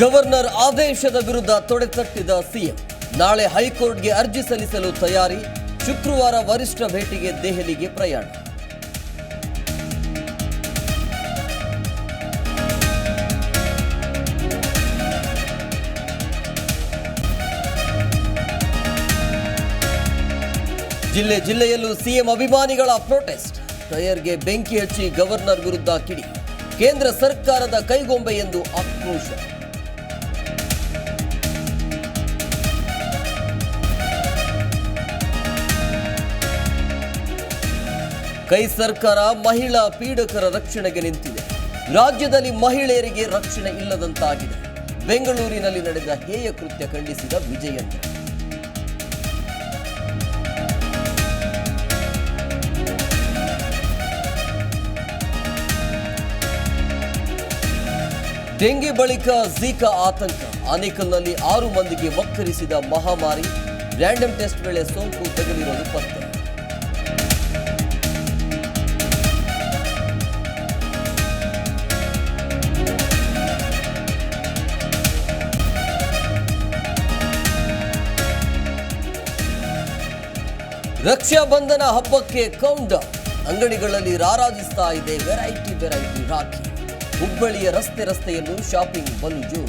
Governor ಆದೇಶದ ವಿರುದ್ಧ ತೊಡೆತಟ್ಟಿದ CM. ನಾಳೆ ಹೈಕೋರ್ಟ್ಗೆ ಅರ್ಜಿ ಸಲ್ಲಿಸಲು ತಯಾರಿ, ಶುಕ್ರವಾರ ವರಿಷ್ಠ ಭೇಟಿಗೆ ದೆಹಲಿಗೆ ಪ್ರಯಾಣ. ಜಿಲ್ಲೆ ಜಿಲ್ಲೆಯಲ್ಲೂ ಸಿಎಂ ಅಭಿಮಾನಿಗಳ ಪ್ರೊಟೆಸ್ಟ್. ಟೈರ್ಗೆ ಬೆಂಕಿ ಹಚ್ಚಿ ಗವರ್ನರ್ ವಿರುದ್ಧ ಕಿಡಿ. ಕೇಂದ್ರ ಸರ್ಕಾರದ ಕೈಗೊಂಬೆ ಎಂದು ಆಕ್ರೋಶ. ಕೈ ಸರ್ಕಾರ ಮಹಿಳಾ ಪೀಡಕರ ರಕ್ಷಣೆಗೆ ನಿಂತಿದೆ. ರಾಜ್ಯದಲ್ಲಿ ಮಹಿಳೆಯರಿಗೆ ರಕ್ಷಣೆ ಇಲ್ಲದಂತಾಗಿದೆ. ಬೆಂಗಳೂರಿನಲ್ಲಿ ನಡೆದ ಹೇಯ ಕೃತ್ಯ ಖಂಡಿಸಿದ ವಿಜಯನ್ ಡೆಂಗಿ ಬಳಿಕ ಝೀಕಾ ಆತಂಕ. ಆನೇಕಲ್ನಲ್ಲಿ ಆರು ಮಂದಿಗೆ ವಕ್ಕರಿಸಿದ ಮಹಾಮಾರಿ. ರ್ಯಾಂಡಮ್ ಟೆಸ್ಟ್ ವೇಳೆ ಸೋಂಕು ತಗುಲಿರೋದು ಪತ್ತೆ ರಕ್ಷಾ ಬಂಧನ ಹಬ್ಬಕ್ಕೆ ಕೌಂಟ್ ಅಂಗಡಿಗಳಲ್ಲಿ ರಾರಾಜಿಸ್ತಾ ಇದೆ ವೆರೈಟಿ ವೆರೈಟಿ ರಾಖಿ. ಹುಬ್ಬಳ್ಳಿಯ ರಸ್ತೆ ರಸ್ತೆಯಲ್ಲೂ ಶಾಪಿಂಗ್ ಬಂದು